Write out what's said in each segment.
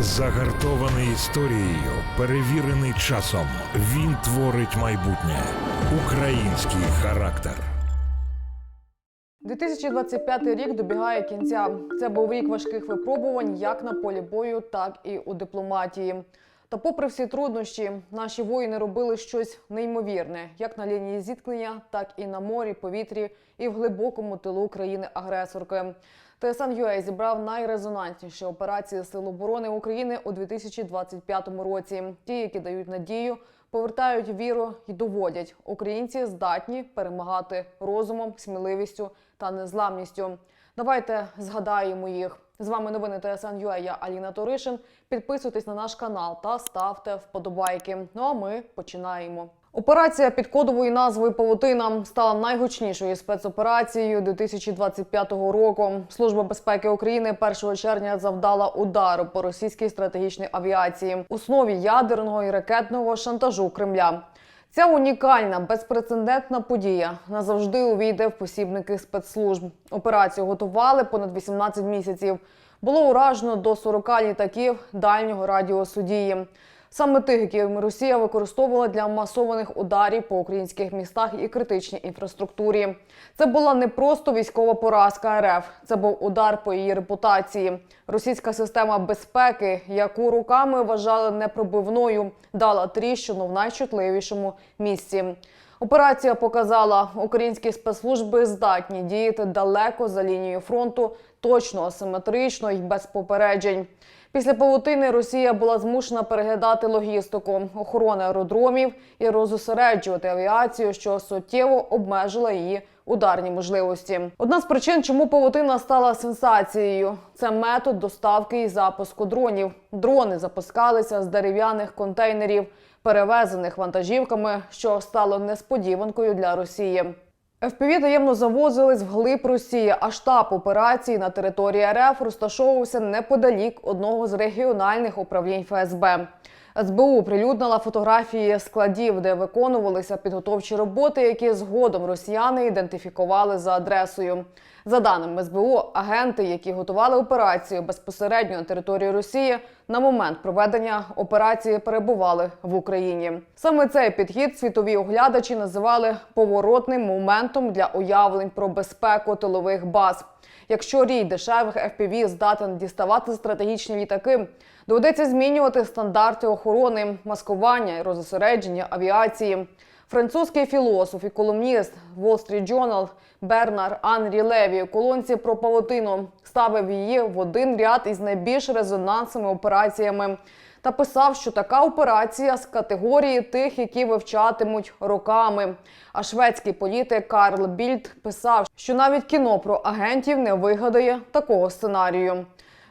Загартований історією, перевірений часом. Він творить майбутнє. Український характер. 2025 рік добігає кінця. Це був рік важких випробувань як на полі бою, так і у дипломатії. Та, попри всі труднощі, наші воїни робили щось неймовірне, як на лінії зіткнення, так і на морі, повітрі і в глибокому тилу країни-агресорки. ТСН.UA зібрав найрезонансніші операції Сил оборони України у 2025 році. Ті, які дають надію, повертають віру і доводять, українці здатні перемагати розумом, сміливістю та незламністю. Давайте згадаємо їх. З вами новини ТСН.UA, я Аліна Торишин. Підписуйтесь на наш канал та ставте вподобайки. Ну а ми починаємо. Операція під кодовою назвою Павутина стала найгучнішою спецоперацією 2025 року. Служба безпеки України 1 червня завдала удару по російській стратегічній авіації, основі ядерного і ракетного шантажу Кремля. Ця унікальна безпрецедентна подія назавжди увійде в посібники спецслужб. Операцію готували понад 18 місяців. Було уражено до 40 літаків дальнього радіусу дії. Саме тих, які Росія використовувала для масованих ударів по українських містах і критичній інфраструктурі. Це була не просто військова поразка РФ, це був удар по її репутації. Російська система безпеки, яку руками вважали непробивною, дала тріщину в найчутливішому місці. Операція показала, українські спецслужби здатні діяти далеко за лінією фронту, точно, асиметрично і без попереджень. Після павутини Росія була змушена переглядати логістику, охорони аеродромів і розосереджувати авіацію, що суттєво обмежила її ударні можливості. Одна з причин, чому павутина стала сенсацією, це метод доставки і запуску дронів. Дрони запускалися з дерев'яних контейнерів, перевезених вантажівками, що стало несподіванкою для Росії. ФПВ таємно завозились вглиб Росії, а штаб операції на території РФ розташовувався неподалік одного з регіональних управлінь ФСБ. СБУ прилюднила фотографії складів, де виконувалися підготовчі роботи, які згодом росіяни ідентифікували за адресою. За даними СБУ, агенти, які готували операцію безпосередньо на території Росії, на момент проведення операції перебували в Україні. Саме цей підхід світові оглядачі називали поворотним моментом для уявлень про безпеку тилових баз. Якщо рій дешевих FPV здатен діставати стратегічні літаки, доведеться змінювати стандарти охорони, маскування і розосередження авіації. Французький філософ і колумніст Wall Street Journal Бернар Анрі Леві у колонці про павутину ставив її в один ряд із найбільш резонансними операціями та писав, що така операція з категорії тих, які вивчатимуть роками. А шведський політик Карл Більд писав, що навіть кіно про агентів не вигадає такого сценарію.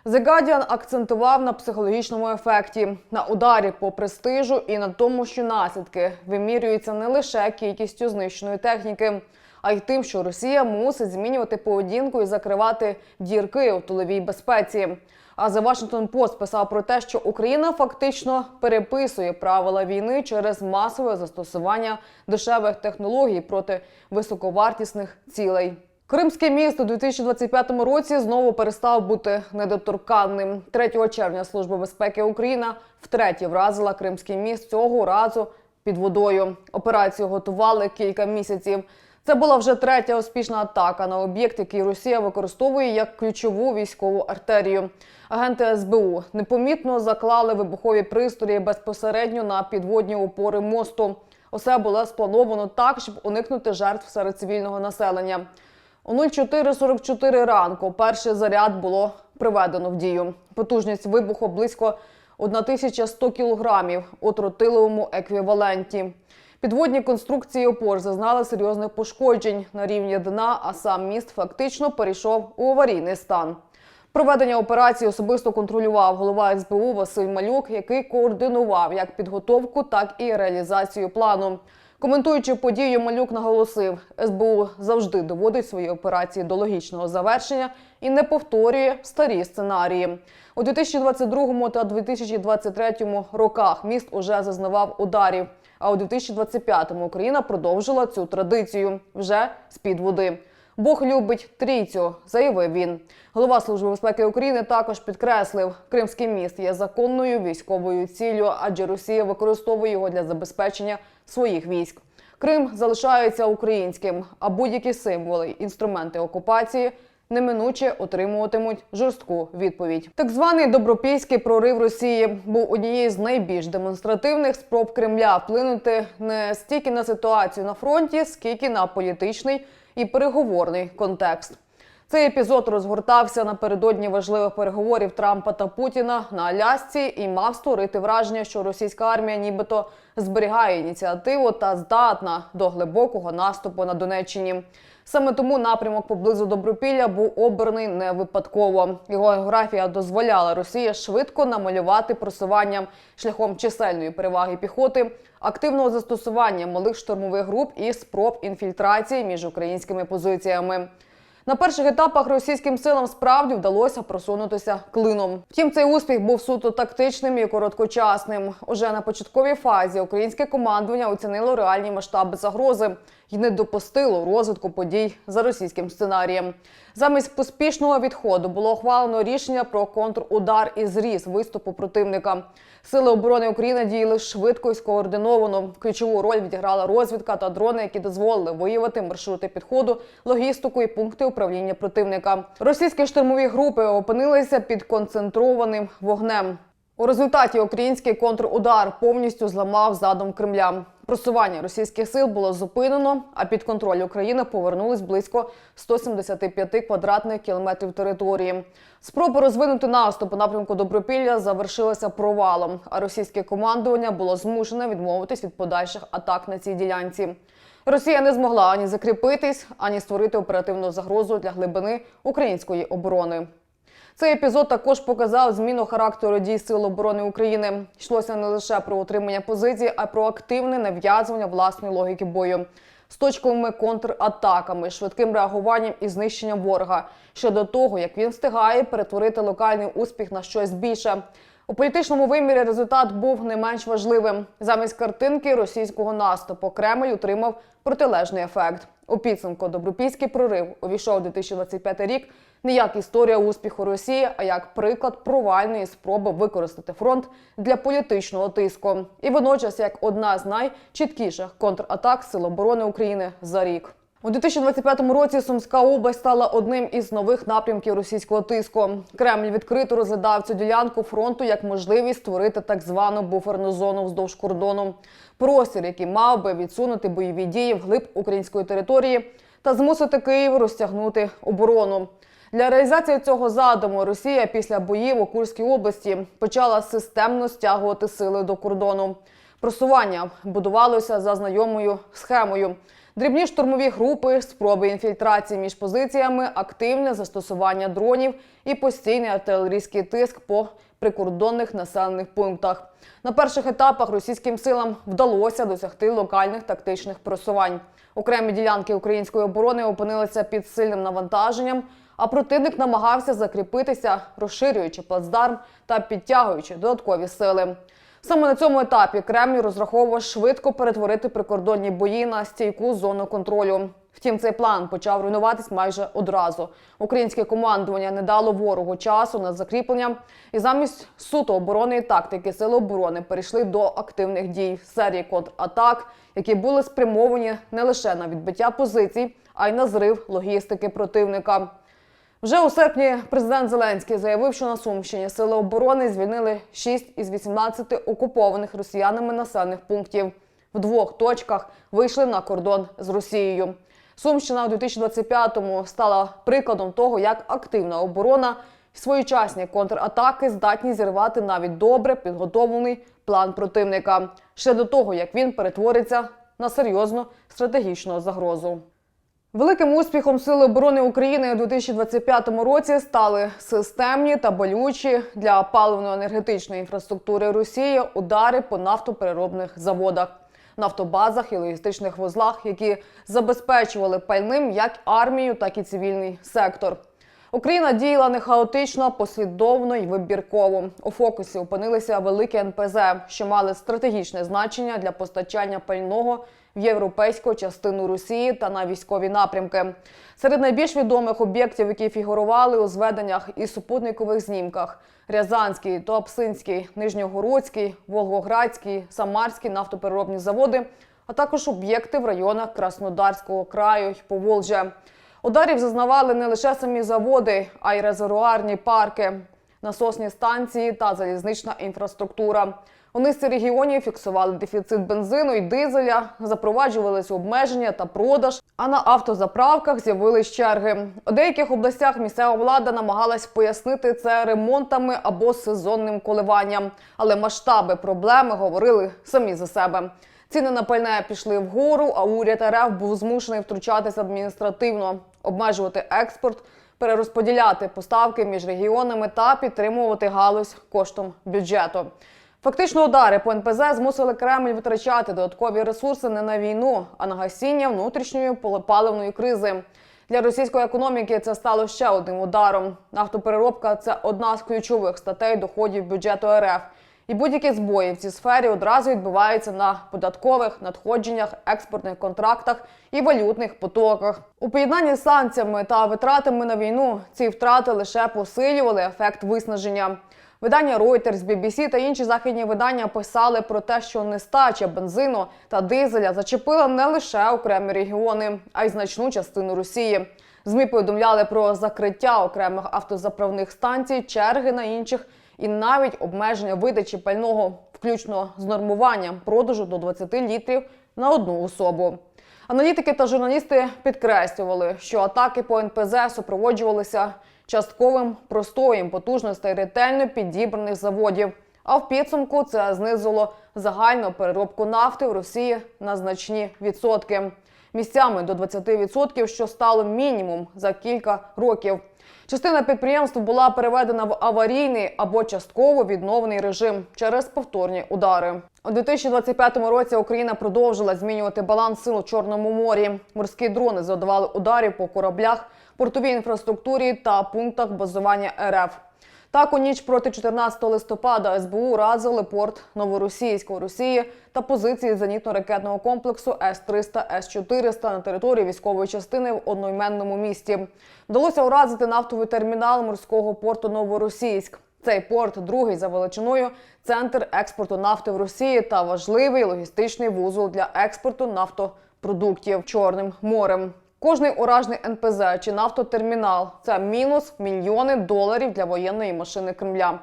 The Guardian акцентував на психологічному ефекті, на ударі по престижу і на тому, що наслідки вимірюються не лише кількістю знищеної техніки, а й тим, що Росія мусить змінювати поведінку і закривати дірки у тиловій безпеці. А The Washington Post писав про те, що Україна фактично переписує правила війни через масове застосування дешевих технологій проти високовартісних цілей. Кримський міст у 2025 році знову перестав бути недоторканним. 3 червня Служба безпеки України втретє вразила Кримський міст цього разу під водою. Операцію готували кілька місяців. Це була вже третя успішна атака на об'єкт, який Росія використовує як ключову військову артерію. Агенти СБУ непомітно заклали вибухові пристрої безпосередньо на підводні опори мосту. Усе було сплановано так, щоб уникнути жертв серед цивільного населення. О 04.44 ранку перший заряд було приведено в дію. Потужність вибуху близько 1100 кілограмів у тротиловому еквіваленті. Підводні конструкції опор зазнали серйозних пошкоджень на рівні дна, а сам міст фактично перейшов у аварійний стан. Проведення операції особисто контролював голова СБУ Василь Малюк, який координував як підготовку, так і реалізацію плану. Коментуючи подію, Малюк наголосив, СБУ завжди доводить свої операції до логічного завершення і не повторює старі сценарії. У 2022 та 2023 роках міст уже зазнавав ударів. А у 2025-му Україна продовжила цю традицію вже з під води. Бог любить трійцю, заявив він. Голова Служби безпеки України також підкреслив, Кримський міст є законною військовою ціллю, адже Росія використовує його для забезпечення своїх військ. Крим залишається українським, а будь-які символи, інструменти окупації неминуче отримуватимуть жорстку відповідь. Так званий добропільський прорив Росії був однією з найбільш демонстративних спроб Кремля вплинути не стільки на ситуацію на фронті, скільки на політичний і переговорний контекст. Цей епізод розгортався напередодні важливих переговорів Трампа та Путіна на Алясці і мав створити враження, що російська армія нібито зберігає ініціативу та здатна до глибокого наступу на Донеччині. Саме тому напрямок поблизу Добропілля був обраний не випадково. Його географія дозволяла Росії швидко намалювати просуванням шляхом чисельної переваги піхоти, активного застосування малих штурмових груп і спроб інфільтрації між українськими позиціями. На перших етапах російським силам справді вдалося просунутися клином. Втім, цей успіх був суто тактичним і короткочасним. Уже на початковій фазі українське командування оцінило реальні масштаби загрози і не допустило розвитку подій за російським сценарієм. Замість поспішного відходу було ухвалено рішення про контрудар і зріз виступу противника. Сили оборони України діяли швидко і скоординовано. Ключову роль відіграла розвідка та дрони, які дозволили виявити маршрути підходу, логістику і пункти управління противника. Російські штурмові групи опинилися під концентрованим вогнем. У результаті український контрудар повністю зламав задум Кремля. Просування російських сил було зупинено, а під контроль України повернулись близько 175 квадратних кілометрів території. Спроба розвинути наступ у напрямку Добропілля завершилася провалом, а російське командування було змушене відмовитись від подальших атак на цій ділянці. Росія не змогла ані закріпитись, ані створити оперативну загрозу для глибини української оборони. Цей епізод також показав зміну характеру дій Сил оборони України. Йшлося не лише про утримання позицій, а про активне нав'язування власної логіки бою з точковими контратаками, швидким реагуванням і знищенням ворога щодо того, як він встигає перетворити локальний успіх на щось більше. У політичному вимірі результат був не менш важливим. Замість картинки російського наступу Кремль отримав протилежний ефект. У підсумку добропільський прорив увійшов у 2025 рік не як історія успіху Росії, а як приклад провальної спроби використати фронт для політичного тиску, і водночас як одна з найчіткіших контратак Сил оборони України за рік. У 2025 році Сумська область стала одним із нових напрямків російського тиску. Кремль відкрито розглядав цю ділянку фронту як можливість створити так звану буферну зону вздовж кордону. Простір, який мав би відсунути бойові дії вглиб української території та змусити Київ розтягнути оборону. Для реалізації цього задуму Росія після боїв у Курській області почала системно стягувати сили до кордону. Просування будувалося за знайомою схемою. Дрібні штурмові групи, спроби інфільтрації між позиціями, активне застосування дронів і постійний артилерійський тиск по прикордонних населених пунктах. На перших етапах російським силам вдалося досягти локальних тактичних просувань. Окремі ділянки української оборони опинилися під сильним навантаженням, а противник намагався закріпитися, розширюючи плацдарм та підтягуючи додаткові сили. Саме на цьому етапі Кремль розраховував швидко перетворити прикордонні бої на стійку зону контролю. Втім, цей план почав руйнуватись майже одразу. Українське командування не дало ворогу часу на закріплення, і замість суто оборони і тактики сили оборони перейшли до активних дій серії контратак, які були спрямовані не лише на відбиття позицій, а й на зрив логістики противника. Вже у серпні президент Зеленський заявив, що на Сумщині сили оборони звільнили 6 із 18 окупованих росіянами населених пунктів. В двох точках вийшли на кордон з Росією. Сумщина у 2025-му стала прикладом того, як активна оборона і своєчасні контратаки здатні зірвати навіть добре підготовлений план противника ще до того, як він перетвориться на серйозну стратегічну загрозу. Великим успіхом Сили оборони України у 2025 році стали системні та болючі для паливно-енергетичної інфраструктури Росії удари по нафтопереробних заводах, нафтобазах і логістичних вузлах, які забезпечували пальним як армію, так і цивільний сектор. Україна діяла не хаотично, послідовно і вибірково. У фокусі опинилися великі НПЗ, що мали стратегічне значення для постачання пального в європейську частину Росії та на військові напрямки. Серед найбільш відомих об'єктів, які фігурували у зведеннях і супутникових знімках: Рязанський, Туапсинський, Нижньогородський, Волгоградський, Самарський нафтопереробні заводи, а також об'єкти в районах Краснодарського краю й Поволжя. Ударів зазнавали не лише самі заводи, а й резервуарні парки, насосні станції та залізнична інфраструктура. У низці регіонів фіксували дефіцит бензину і дизеля, запроваджувалися обмеження та продаж. А на автозаправках з'явились черги. У деяких областях місцева влада намагалась пояснити це ремонтами або сезонним коливанням. Але масштаби проблеми говорили самі за себе. Ціни на пальне пішли вгору, а уряд РФ був змушений втручатися адміністративно, обмежувати експорт, перерозподіляти поставки між регіонами та підтримувати галузь коштом бюджету. Фактично, удари по НПЗ змусили Кремль витрачати додаткові ресурси не на війну, а на гасіння внутрішньої паливної кризи. Для російської економіки це стало ще одним ударом. Нафтопереробка це одна з ключових статей доходів бюджету РФ. І будь-які збої в цій сфері одразу відбуваються на податкових надходженнях, експортних контрактах і валютних потоках. У поєднанні з санкціями та витратами на війну ці втрати лише посилювали ефект виснаження. Видання Reuters, BBC та інші західні видання писали про те, що нестача бензину та дизеля зачепила не лише окремі регіони, а й значну частину Росії. ЗМІ повідомляли про закриття окремих автозаправних станцій, черги на інших і навіть обмеження видачі пального, включно з нормуванням продажу до 20 літрів на одну особу. Аналітики та журналісти підкреслювали, що атаки по НПЗ супроводжувалися частковим простоєм потужностей ретельно підібраних заводів. А в підсумку це знизило загальну переробку нафти в Росії на значні відсотки. Місцями до 20%, що стало мінімум за кілька років. Частина підприємств була переведена в аварійний або частково відновлений режим через повторні удари. У 2025 році Україна продовжила змінювати баланс сил у Чорному морі. Морські дрони завдавали ударів по кораблях, портовій інфраструктурі та пунктах базування РФ. Так, у ніч проти 14 листопада СБУ уразили порт Новоросійськ Росії та позиції зенітно-ракетного комплексу С-300, С-400 на території військової частини в одноіменному місті. Вдалося уразити нафтовий термінал морського порту Новоросійськ. Цей порт другий за величиною центр експорту нафти в Росії та важливий логістичний вузол для експорту нафтопродуктів Чорним морем. Кожний уражний НПЗ чи нафтотермінал це мінус мільйони доларів для воєнної машини Кремля.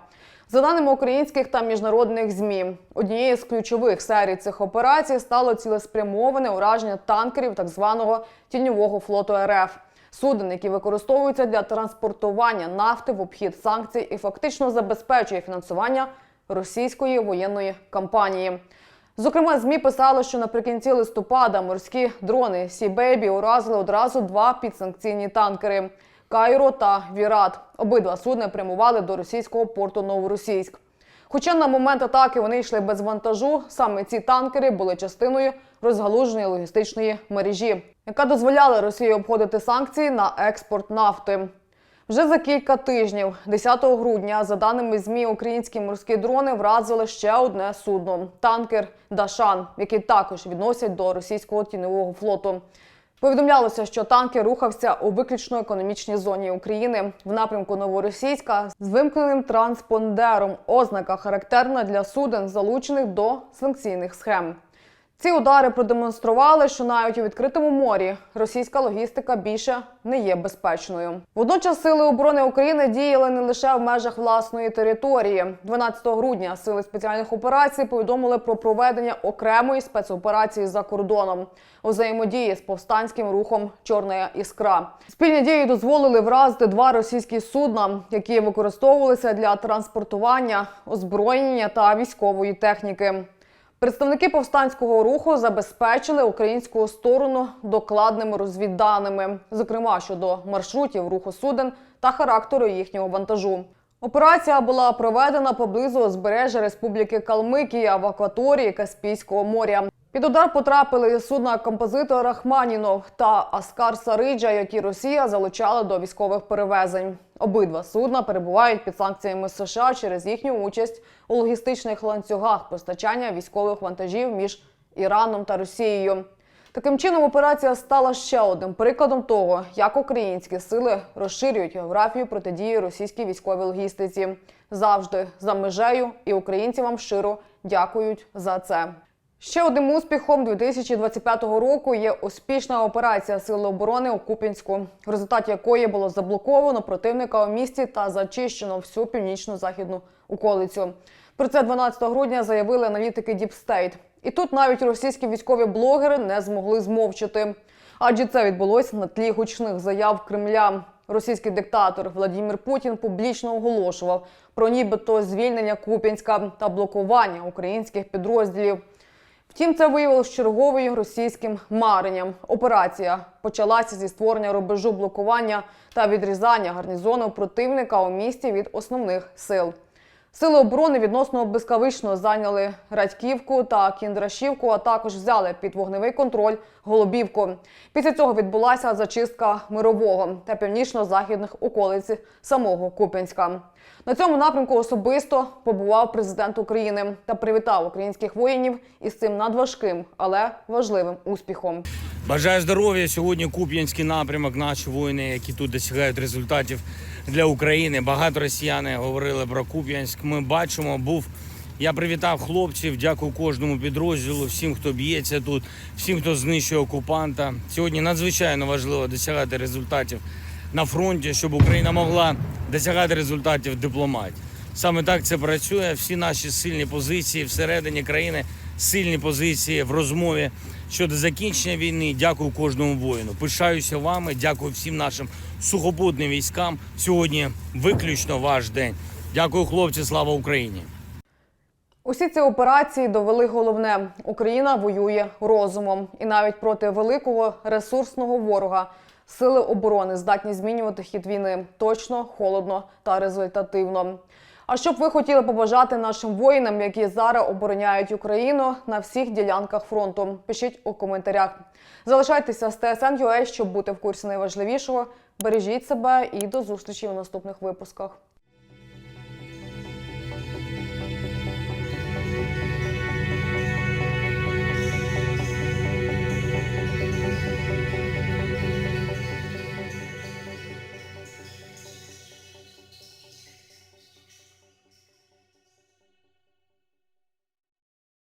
За даними українських та міжнародних змі, однією з ключових серій цих операцій стало цілеспрямоване ураження танкерів так званого тіньового флоту РФ. Суден, які використовуються для транспортування нафти в обхід санкцій і фактично забезпечує фінансування російської воєнної кампанії. Зокрема, змі писали, що наприкінці листопада морські дрони Сі Бейбі уразили одразу два підсанкційні танкери Кайро та Вірат. Обидва судни прямували до російського порту Новоросійськ. Хоча на момент атаки вони йшли без вантажу, саме ці танкери були частиною розгалуженої логістичної мережі, яка дозволяла Росії обходити санкції на експорт нафти. Вже за кілька тижнів, 10 грудня, за даними змі, українські морські дрони вразили ще одне судно танкер Дашан, який також відносять до російського тіньового флоту. Повідомлялося, що танкер рухався у виключно економічній зоні України в напрямку Новоросійська з вимкненим транспондером. Ознака характерна для суден, залучених до санкційних схем. Ці удари продемонстрували, що навіть у відкритому морі російська логістика більше не є безпечною. Водночас сили оборони України діяли не лише в межах власної території. 12 грудня сили спеціальних операцій повідомили про проведення окремої спецоперації за кордоном у взаємодії з повстанським рухом Чорна іскра. Спільні дії дозволили вразити два російські судна, які використовувалися для транспортування, озброєння та військової техніки. Представники повстанського руху забезпечили українську сторону докладними розвідданими, зокрема щодо маршрутів руху суден та характеру їхнього вантажу. Операція була проведена поблизу узбережжя Республіки Калмикія в акваторії Каспійського моря. Під удар потрапили судна композитор Рахманінов та Аскар Сариджа, які Росія залучала до військових перевезень. Обидва судна перебувають під санкціями США через їхню участь у логістичних ланцюгах постачання військових вантажів між Іраном та Росією. Таким чином, операція стала ще одним прикладом того, як українські сили розширюють географію протидії російській військовій логістиці. Завжди за межею, і українці вам щиро дякують за це. Ще одним успіхом 2025 року є успішна операція Сили оборони у Куп'янську, в результаті якої було заблоковано противника у місті та зачищено всю північно-західну околицю. Про це 12 грудня заявили аналітики State. І тут навіть російські військові блогери не змогли змовчати. Адже це відбулося на тлі гучних заяв Кремля. Російський диктатор Владимир Путін публічно оголошував про нібито звільнення Куп'янська та блокування українських підрозділів. Втім, це виявилось черговою російським маренням. Операція почалася зі створення рубежу блокування та відрізання гарнізону противника у місті від основних сил. Сили оборони відносно безкавично зайняли Радьківку та Кіндрашівку, а також взяли під вогневий контроль Голубівку. Після цього відбулася зачистка мирового та північно-західних околиць самого Куп'янська. На цьому напрямку особисто побував президент України та привітав українських воїнів із цим надважким, але важливим успіхом. Бажаю здоров'я. Сьогодні Куп'янський напрямок. Наші воїни, які тут досягають результатів для України. Багато росіяни говорили про Куп'янськ. Ми бачимо, був. Я привітав хлопців. Дякую кожному підрозділу, всім, хто б'ється тут, всім, хто знищує окупанта. Сьогодні надзвичайно важливо досягати результатів на фронті, щоб Україна могла досягати результатів дипломатії. Саме так це працює. Всі наші сильні позиції всередині країни, сильні позиції в розмові щодо закінчення війни. Дякую кожному воїну. Пишаюся вами. Дякую всім нашим сухопутним військам. Сьогодні виключно ваш день. Дякую, хлопці. Слава Україні! Усі ці операції довели головне: Україна воює розумом, і навіть проти великого ресурсного ворога сили оборони здатні змінювати хід війни точно, холодно та результативно. А що б ви хотіли побажати нашим воїнам, які зараз обороняють Україну на всіх ділянках фронту? Пишіть у коментарях. Залишайтеся з TSN.ua, щоб бути в курсі найважливішого. Бережіть себе і до зустрічі у наступних випусках.